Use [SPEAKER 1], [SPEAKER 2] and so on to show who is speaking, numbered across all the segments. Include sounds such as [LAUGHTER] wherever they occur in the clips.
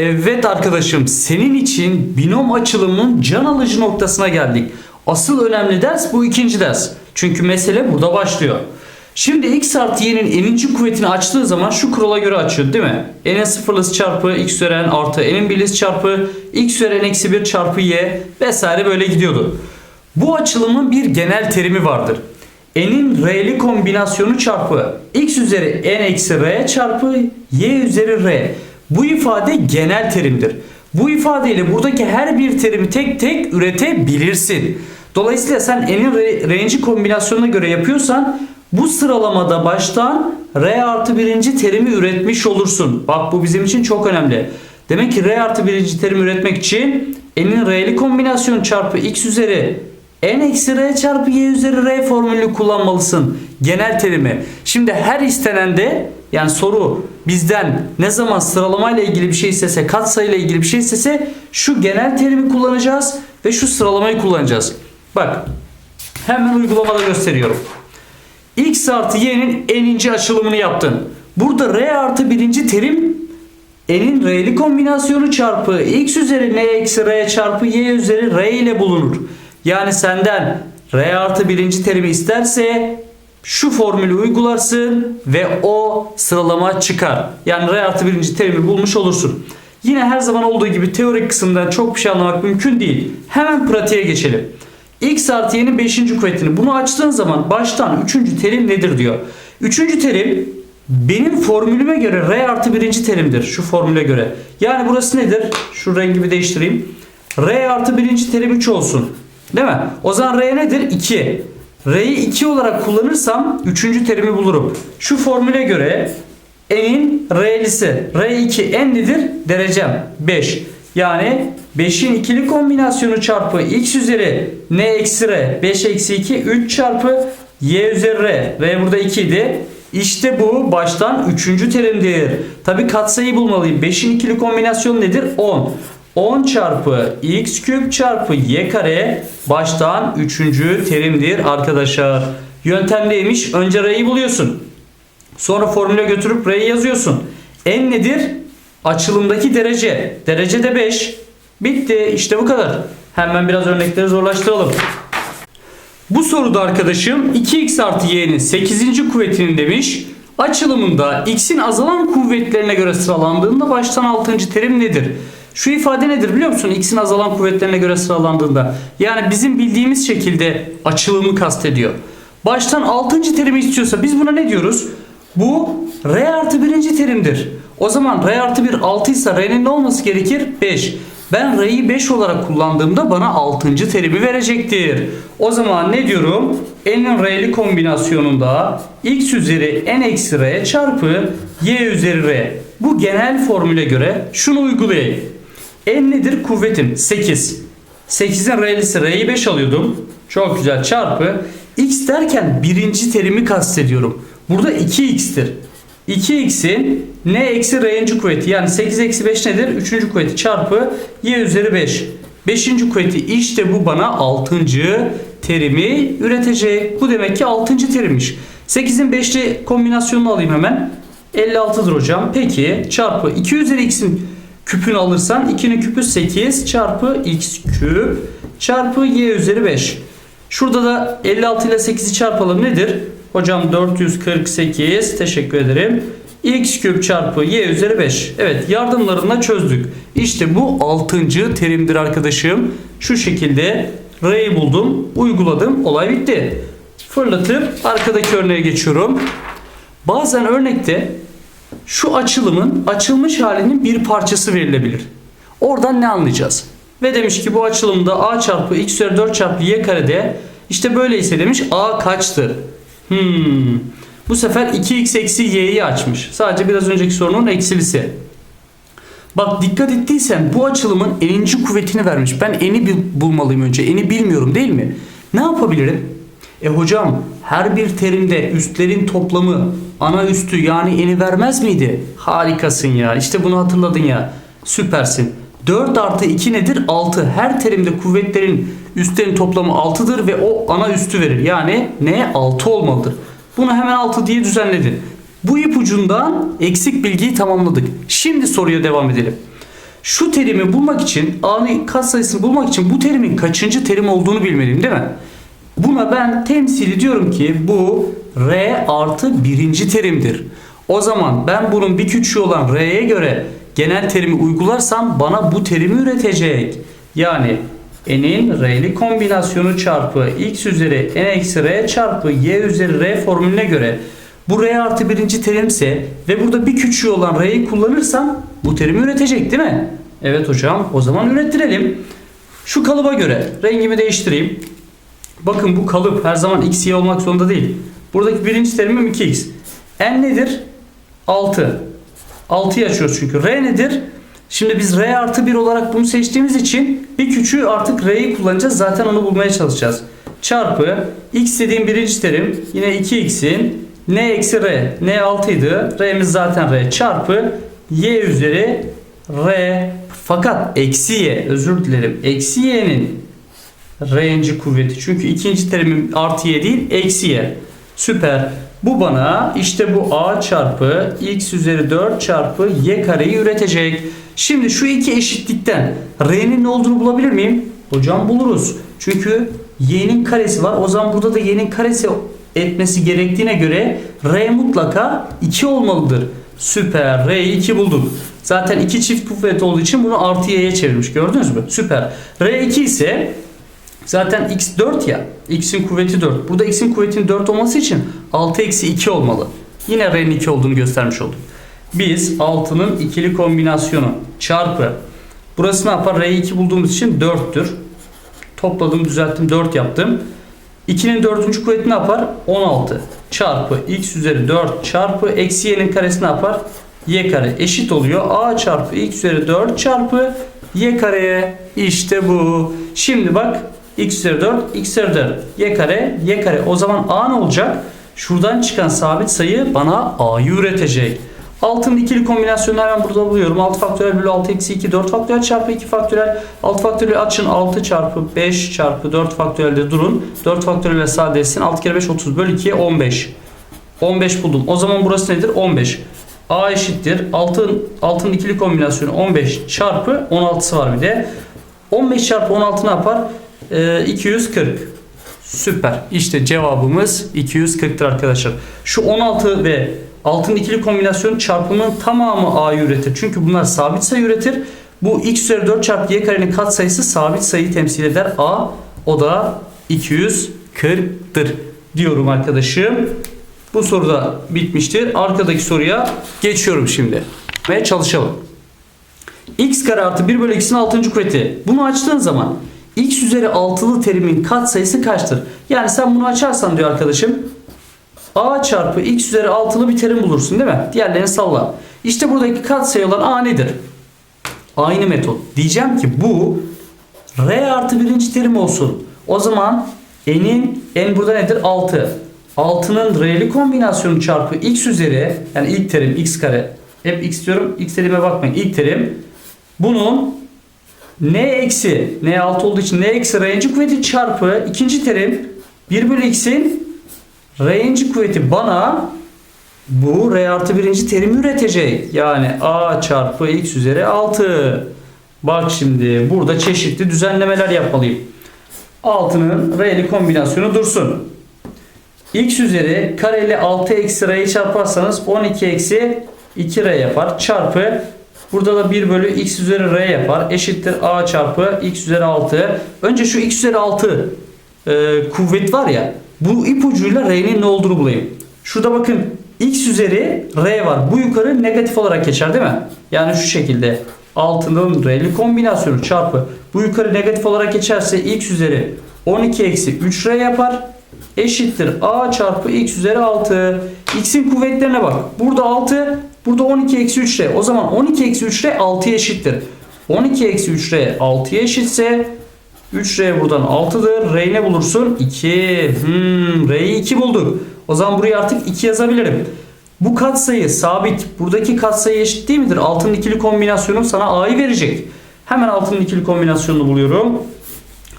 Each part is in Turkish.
[SPEAKER 1] Evet arkadaşım senin için binom açılımının can alıcı noktasına geldik. Asıl önemli ders bu ikinci ders. Çünkü mesele burada başlıyor. Şimdi x artı y'nin n'inci kuvvetini açtığı zaman şu kurala göre açıyor değil mi? n'in sıfırlısı çarpı x üzeri n artı n'in birlisi çarpı x üzeri n eksi 1 çarpı y vesaire böyle gidiyordu. Bu açılımın bir genel terimi vardır. n'in r'li kombinasyonu çarpı x üzeri n eksi r çarpı y üzeri r. Bu ifade genel terimdir. Bu ifadeyle buradaki her bir terimi tek tek üretebilirsin. Dolayısıyla sen n'in r'nci kombinasyonuna göre yapıyorsan bu sıralamada baştan r artı birinci terimi üretmiş olursun. Bak bu bizim için çok önemli. Demek ki r artı birinci terimi üretmek için n'in r'li kombinasyon çarpı x üzeri n eksi r çarpı y üzeri r formülünü kullanmalısın. Genel terimi. Şimdi her istenende yani soru bizden ne zaman sıralamayla ilgili bir şey istese, katsayıyla ilgili bir şey istese şu genel terimi kullanacağız ve şu sıralamayı kullanacağız. Bak hemen uygulamada gösteriyorum. x artı y'nin n'inci açılımını yaptın. Burada r artı birinci terim n'in r'li kombinasyonu çarpı x üzeri n eksi r çarpı y üzeri r ile bulunur. Yani senden r artı birinci terimi isterse şu formülü uygularsın ve o sıralama çıkar. Yani r artı birinci terimi bulmuş olursun. Yine her zaman olduğu gibi teorik kısımdan çok bir şey anlamak mümkün değil. Hemen pratiğe geçelim. x artı y'nin 5. kuvvetini bunu açtığın zaman baştan 3. terim nedir diyor. 3. terim benim formülüme göre r artı birinci terimdir. Şu formüle göre. Yani burası nedir? Şu rengimi değiştireyim. r artı birinci terim 3 olsun. Değil mi? O zaman r nedir? 2. R'yi 2 olarak kullanırsam 3. terimi bulurum. Şu formüle göre n'in r'lisi. R2 n nedir? Derecem 5. Yani 5'in ikili kombinasyonu çarpı x üzeri n eksi r 5 eksi 2 3 çarpı y üzeri r. R burada 2 idi. İşte bu baştan 3. terimdir. Tabi katsayı bulmalıyım. 5'in ikili kombinasyonu nedir? 10. 10 çarpı x küp çarpı y kare baştan 3. terimdir arkadaşlar. Yöntem neymiş? Önce r'yi buluyorsun. Sonra formüle götürüp r'yi yazıyorsun. n nedir? Açılımdaki derece. Derece de 5. Bitti. İşte bu kadar. Hemen biraz örnekleri zorlaştıralım. Bu soruda arkadaşım 2x artı y'nin 8. kuvvetinin demiş. Açılımında x'in azalan kuvvetlerine göre sıralandığında baştan 6. terim nedir? Şu ifade nedir biliyor musun? X'in azalan kuvvetlerine göre sıralandığında. Yani bizim bildiğimiz şekilde açılımı kastediyor. Baştan 6. terimi istiyorsa biz buna ne diyoruz? Bu R artı birinci terimdir. O zaman R artı 1 6 ise R'nin ne olması gerekir? 5. Ben R'yi 5 olarak kullandığımda bana 6. terimi verecektir. O zaman ne diyorum? N'in R'li kombinasyonunda x üzeri n eksi R çarpı y üzeri R. Bu genel formüle göre şunu uygulayayım. N nedir? Kuvvetim 8. 8'in R'lisi R'yi 5 alıyordum. Çok güzel çarpı. X derken birinci terimi kastediyorum. Burada 2x'tir. 2x'in n eksi r'inci kuvveti yani 8 eksi 5 nedir? 3. kuvveti çarpı y üzeri 5. 5. kuvveti işte bu bana 6. terimi üretecek. Bu demek ki 6. terimmiş. 8'in 5'li kombinasyonunu alayım hemen. 56'dır hocam. Peki çarpı 2 üzeri x'in küpünü alırsan 2'nin küpü 8 çarpı x küp çarpı y üzeri 5. Şurada da 56 ile 8'i çarpalım nedir? Hocam 448 teşekkür ederim. x küp çarpı y üzeri 5. Evet yardımlarına çözdük. İşte bu 6. terimdir arkadaşım. Şu şekilde r'yi buldum. Uyguladım. Olay bitti. Fırlatıp arkadaki örneğe geçiyorum. Bazen örnekte şu açılımın açılmış halinin bir parçası verilebilir. Oradan ne anlayacağız? Ve demiş ki bu açılımda a çarpı x üzeri 4 çarpı y karede işte böyleyse demiş a kaçtır? Hmm. Bu sefer 2x eksi y'yi açmış. Sadece biraz önceki sorunun eksilisi. Bak dikkat ettiysen bu açılımın n'inci kuvvetini vermiş. Ben n'i bulmalıyım önce. N'i bilmiyorum değil mi? Ne yapabilirim? E hocam her bir terimde üstlerin toplamı ana üstü yani n'i vermez miydi? Harikasın ya. İşte bunu hatırladın ya. Süpersin. 4 artı 2 nedir? 6. Her terimde kuvvetlerin üstlerin toplamı 6'dır ve o ana üstü verir. Yani ne? 6 olmalıdır. Bunu hemen 6 diye düzenledin. Bu ipucundan eksik bilgiyi tamamladık. Şimdi soruya devam edelim. Şu terimi bulmak için, A'nın katsayısını bulmak için bu terimin kaçıncı terim olduğunu bilmeliyim değil mi? Buna ben temsili diyorum ki bu R artı birinci terimdir. O zaman ben bunun bir küçüğü olan R'ye göre genel terimi uygularsam bana bu terimi üretecek. Yani n'in r'li kombinasyonu çarpı x üzeri n eksi r çarpı y üzeri r formülüne göre bu r artı birinci terimse ve burada bir küçüğü olan r'yi kullanırsam bu terimi üretecek değil mi? Evet hocam o zaman ürettirelim. Şu kalıba göre rengimi değiştireyim. Bakın bu kalıp her zaman x, y olmak zorunda değil. Buradaki birinci terimim 2x. n nedir? 6. 6'yı açıyoruz çünkü. R nedir? Şimdi biz R artı 1 olarak bunu seçtiğimiz için bir küçüğü artık R'yi kullanacağız. Zaten onu bulmaya çalışacağız. Çarpı x dediğim birinci terim yine 2x'in n eksi r. n 6 idi. R'miz zaten r. Çarpı y üzeri r. Fakat eksi y özür dilerim. Eksi y'nin R'nci kuvveti. Çünkü ikinci terimim artı y değil eksi y. Süper. Bu bana işte bu a çarpı x üzeri 4 çarpı y kareyi üretecek. Şimdi şu iki eşitlikten r'nin ne olduğunu bulabilir miyim? Hocam buluruz. Çünkü y'nin karesi var. O zaman burada da y'nin karesi etmesi gerektiğine göre r mutlaka 2 olmalıdır. Süper. R'yi 2 bulduk. Zaten 2 çift kuvvet olduğu için bunu artı y'ye çevirmiş. Gördünüz mü? Süper. R2 ise Zaten x 4 ya. X'in kuvveti 4. Burada x'in kuvvetinin 4 olması için 6 eksi 2 olmalı. Yine r'nin 2 olduğunu göstermiş olduk. Biz 6'nın ikili kombinasyonu çarpı burası ne yapar? R'yi 2 bulduğumuz için 4'tür. Topladım düzelttim 4 yaptım. 2'nin 4. kuvveti ne yapar? 16 çarpı x üzeri 4 çarpı eksi y'nin karesi ne yapar? y kare eşit oluyor. a çarpı x üzeri 4 çarpı y kareye. İşte bu. Şimdi bak x üzeri 4 x üzeri 4 y kare y kare o zaman a ne olacak? Şuradan çıkan sabit sayı bana a'yı üretecek. Altının ikili kombinasyonunu hemen burada buluyorum. 6 faktöriyel bölü 6 eksi 2 4 faktöriyel çarpı 2 faktöriyel 6 faktöriyel açın 6 çarpı 5 çarpı 4 faktöriyelde durun. 4 faktöriyel sadeleşsin. 6 kere 5 30 bölü 2'ye 15. 15 buldum. O zaman burası nedir? 15. A eşittir. Altın, altının ikili kombinasyonu 15 çarpı 16'sı var bir de. 15 çarpı 16 ne yapar? Ee, 240. Süper. İşte cevabımız 240'tır arkadaşlar. Şu 16 ve altın ikili kombinasyon çarpımının tamamı A'yı üretir. Çünkü bunlar sabit sayı üretir. Bu x üzeri 4 çarpı y karenin katsayısı sabit sayıyı temsil eder. A o da 240'tır diyorum arkadaşım. Bu soru da bitmiştir. Arkadaki soruya geçiyorum şimdi. Ve çalışalım. x kare artı 1 bölü x'in 6. kuvveti. Bunu açtığın zaman x üzeri 6'lı terimin katsayısı kaçtır? Yani sen bunu açarsan diyor arkadaşım a çarpı x üzeri 6'lı bir terim bulursun değil mi? Diğerlerini salla. İşte buradaki katsayı olan a nedir? Aynı metot. Diyeceğim ki bu r artı birinci terim olsun. O zaman n'in n burada nedir? 6. 6'nın r'li kombinasyonu çarpı x üzeri yani ilk terim x kare. Hep x diyorum. X terime bakmayın. İlk terim. Bunun n eksi n 6 olduğu için n eksi r'inci kuvveti çarpı ikinci terim 1 bölü x'in r'inci kuvveti bana bu r artı birinci terimi üretecek. Yani a çarpı x üzeri 6. Bak şimdi burada çeşitli düzenlemeler yapmalıyım. 6'nın r'li kombinasyonu dursun. x üzeri kareli 6 eksi r'yi çarparsanız 12 eksi 2r yapar. Çarpı Burada da 1 bölü x üzeri r yapar. Eşittir a çarpı x üzeri 6. Önce şu x üzeri 6 e, kuvvet var ya. Bu ipucuyla r'nin ne olduğunu bulayım. Şurada bakın x üzeri r var. Bu yukarı negatif olarak geçer değil mi? Yani şu şekilde 6'nın r'li kombinasyonu çarpı bu yukarı negatif olarak geçerse x üzeri 12 eksi 3r yapar. Eşittir a çarpı x üzeri 6. x'in kuvvetlerine bak. Burada 6 Burada 12 eksi 3R. O zaman 12 eksi 3R 6'ya eşittir. 12 eksi 3R 6'ya eşitse 3R buradan 6'dır. R'yi ne bulursun? 2. Hmm, R'yi 2 bulduk. O zaman buraya artık 2 yazabilirim. Bu katsayı sabit. Buradaki katsayı eşit değil midir? Altının ikili kombinasyonu sana A'yı verecek. Hemen altının ikili kombinasyonunu buluyorum.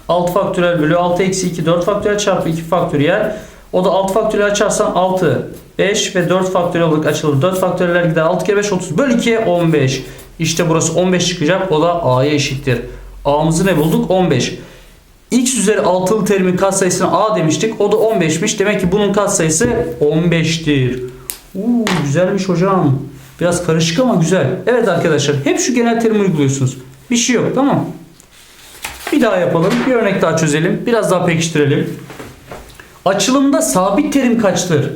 [SPEAKER 1] 6 faktöriyel bölü 6 eksi 2 4 faktöriyel çarpı 2 faktöriyel. O da 6 faktöriyel açarsan 6 5 ve 4 faktöriyel olarak açılır. 4 faktöriyeller gider. 6 kere 5 30 bölü 2'ye 15. İşte burası 15 çıkacak. O da a'ya eşittir. a'mızı ne bulduk? 15. x üzeri altılı terimin katsayısına a demiştik. O da 15'miş. Demek ki bunun katsayısı 15'tir. Uuu güzelmiş hocam. Biraz karışık ama güzel. Evet arkadaşlar hep şu genel terimi uyguluyorsunuz. Bir şey yok tamam Bir daha yapalım. Bir örnek daha çözelim. Biraz daha pekiştirelim. Açılımda sabit terim kaçtır?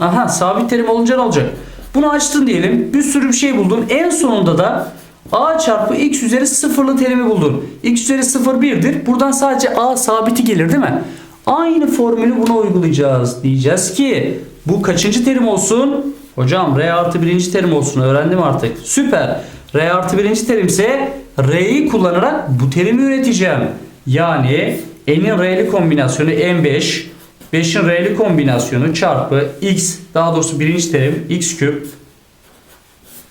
[SPEAKER 1] Aha sabit terim olunca ne olacak? Bunu açtın diyelim. Bir sürü bir şey buldun. En sonunda da a çarpı x üzeri sıfırlı terimi buldun. x üzeri sıfır 1'dir. Buradan sadece a sabiti gelir değil mi? Aynı formülü buna uygulayacağız. Diyeceğiz ki bu kaçıncı terim olsun? Hocam r artı birinci terim olsun. Öğrendim artık. Süper. r artı birinci terimse r'yi kullanarak bu terimi üreteceğim. Yani n'in r'li kombinasyonu n5 5'in r'li kombinasyonu çarpı x daha doğrusu birinci terim x küp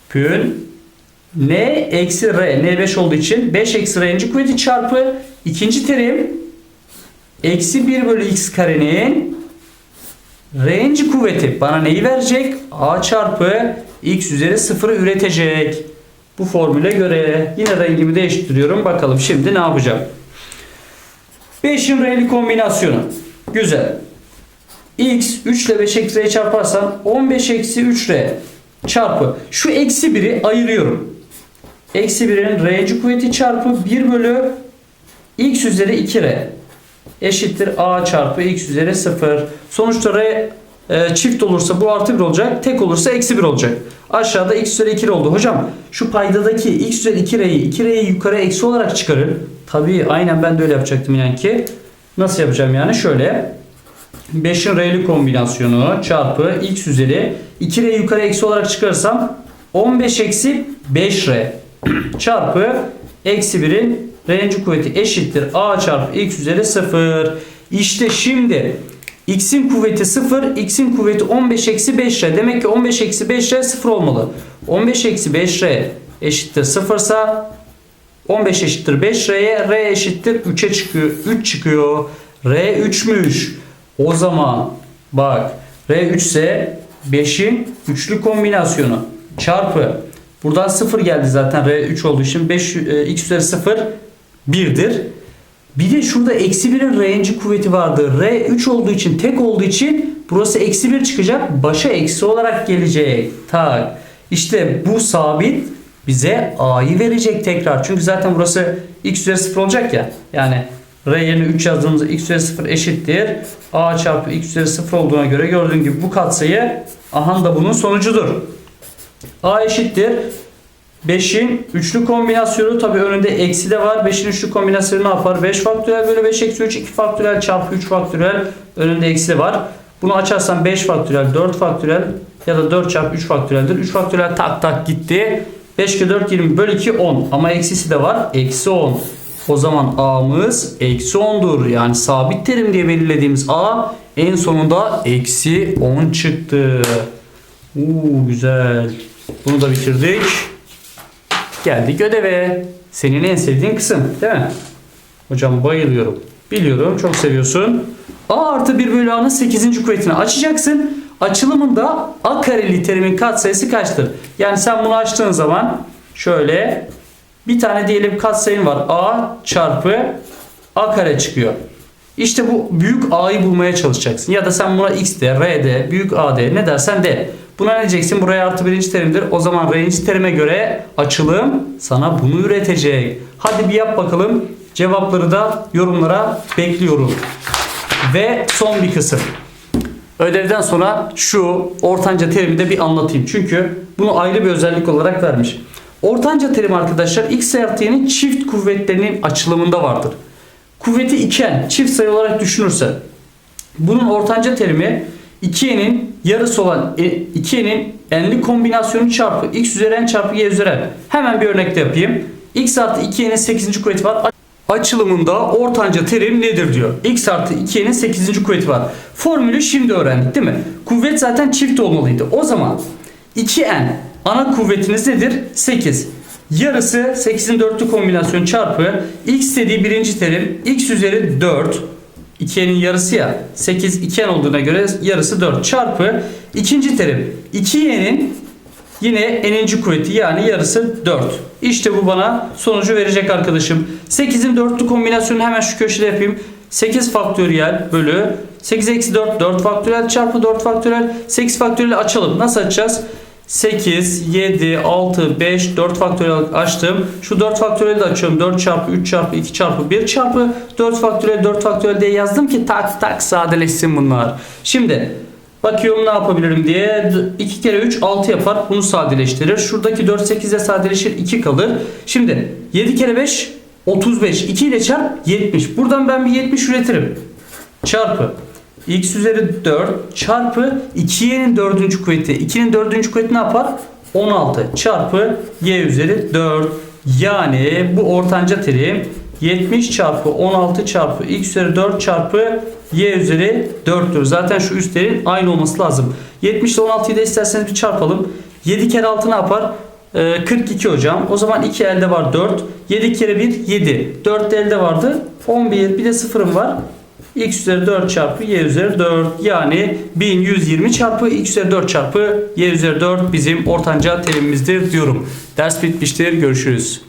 [SPEAKER 1] pün n eksi r n5 olduğu için 5 eksi r'inci kuvveti çarpı ikinci terim eksi 1 bölü x karenin r'inci kuvveti bana neyi verecek? a çarpı x üzeri 0'ı üretecek. Bu formüle göre yine rengimi değiştiriyorum. Bakalım şimdi ne yapacağım? 5'in r'li kombinasyonu. Güzel. X 3 ile 5 eksi r'ye çarparsam 15 eksi 3r çarpı. Şu eksi 1'i ayırıyorum. Eksi 1'in r'ci kuvveti çarpı 1 bölü x üzeri 2r eşittir a çarpı x üzeri 0. Sonuçta r e, çift olursa bu artı 1 olacak. Tek olursa eksi 1 olacak. Aşağıda x üzeri 2 oldu. Hocam şu paydadaki x üzeri 2r'yi 2r'yi yukarı eksi olarak çıkarın. Tabii aynen ben de öyle yapacaktım yani ki. Nasıl yapacağım yani? Şöyle 5'in r'li kombinasyonu çarpı x üzeri 2r yukarı eksi olarak çıkarırsam 15 eksi 5r [CLEARS THROAT] çarpı eksi 1'in r'inci kuvveti eşittir a çarpı x üzeri 0. İşte şimdi x'in kuvveti 0, x'in kuvveti 15 eksi 5r. Demek ki 15 eksi 5r 0 olmalı. 15 eksi 5r eşittir 0 ise 15 eşittir 5r'ye r eşittir 3'e çıkıyor. 3 çıkıyor. r 3'müş. O zaman bak r 3 ise 5'in üçlü kombinasyonu çarpı buradan 0 geldi zaten r 3 olduğu için 5 e, x üzeri 0 1'dir. Bir de şurada eksi 1'in r'inci kuvveti vardı. R 3 olduğu için tek olduğu için burası eksi 1 çıkacak. Başa eksi olarak gelecek. Tak. İşte bu sabit bize a'yı verecek tekrar. Çünkü zaten burası x üzeri 0 olacak ya. Yani r yerine 3 yazdığımızda x üzeri 0 eşittir. a çarpı x üzeri 0 olduğuna göre gördüğün gibi bu katsayı ahan da bunun sonucudur. a eşittir. 5'in üçlü kombinasyonu tabi önünde eksi de var. 5'in üçlü kombinasyonu ne yapar? 5 faktöriyel bölü 5 eksi 3 2 faktöriyel çarpı 3 faktöriyel önünde eksi de var. Bunu açarsan 5 faktöriyel 4 faktöriyel ya da 4 çarpı 3 faktöriyeldir. 3 faktöriyel tak tak gitti. 5 kere 4 20 bölü 2 10 ama eksisi de var. Eksi 10. O zaman a'mız eksi 10'dur. Yani sabit terim diye belirlediğimiz a en sonunda eksi 10 çıktı. Uuu güzel. Bunu da bitirdik. Geldik ödeve. Senin en sevdiğin kısım değil mi? Hocam bayılıyorum. Biliyorum çok seviyorsun. A artı 1 bölü A'nın 8. kuvvetini açacaksın. Açılımında A kareli terimin katsayısı kaçtır? Yani sen bunu açtığın zaman şöyle bir tane diyelim katsayın var. A çarpı A kare çıkıyor. İşte bu büyük A'yı bulmaya çalışacaksın. Ya da sen buna X de, R de, büyük A de ne dersen de. Buna ne diyeceksin? Buraya artı birinci terimdir. O zaman r'inci terime göre açılım sana bunu üretecek. Hadi bir yap bakalım. Cevapları da yorumlara bekliyorum. Ve son bir kısım. Ödevden sonra şu ortanca terimi de bir anlatayım. Çünkü bunu ayrı bir özellik olarak vermiş. Ortanca terim arkadaşlar x artı çift kuvvetlerinin açılımında vardır. Kuvveti iken çift sayı olarak düşünürse bunun ortanca terimi 2n'in yarısı olan 2n'in n'li kombinasyonu çarpı x üzeri n çarpı y üzeri n. Hemen bir örnekte yapayım. x artı 2n'in 8. kuvveti var. Açılımında ortanca terim nedir diyor. x artı 2n'in 8. kuvveti var. Formülü şimdi öğrendik değil mi? Kuvvet zaten çift olmalıydı. O zaman 2n ana kuvvetiniz nedir? 8. Yarısı 8'in dörtlü kombinasyon çarpı x dediği birinci terim x üzeri 4 2'nin yarısı ya 8 2'nin olduğuna göre yarısı 4 çarpı ikinci terim 2y'nin Yine n'inci kuvveti yani yarısı 4. İşte bu bana sonucu verecek arkadaşım. 8'in dörtlü kombinasyonunu hemen şu köşede yapayım. 8 faktöriyel bölü 8 eksi 4 4 faktöriyel çarpı 4 faktöriyel 8 faktöriyel açalım. Nasıl açacağız? 8, 7, 6, 5, 4 faktöriyel açtım. Şu 4 faktöriyeli de açıyorum. 4 çarpı 3 çarpı 2 çarpı 1 çarpı 4 faktöriyel 4 faktöriyel diye yazdım ki tak tak sadeleşsin bunlar. Şimdi bakıyorum ne yapabilirim diye. 2 kere 3 6 yapar. Bunu sadeleştirir. Şuradaki 4 8 ile sadeleşir 2 kalır. Şimdi 7 kere 5 35. 2 ile çarp 70. Buradan ben bir 70 üretirim. Çarpı x üzeri 4 çarpı 2y'nin dördüncü kuvveti. 2'nin dördüncü kuvveti ne yapar? 16 çarpı y üzeri 4. Yani bu ortanca terim 70 çarpı 16 çarpı x üzeri 4 çarpı y üzeri 4'tür. Zaten şu üstlerin aynı olması lazım. 70 ile 16'yı da isterseniz bir çarpalım. 7 kere 6 ne yapar? Ee, 42 hocam. O zaman 2 elde var 4. 7 kere 1 7. 4 de elde vardı. 11. Bir de sıfırım var. X üzeri 4 çarpı y üzeri 4 yani 1120 çarpı x üzeri 4 çarpı y üzeri 4 bizim ortanca terimimizdir diyorum. Ders bitmiştir. Görüşürüz.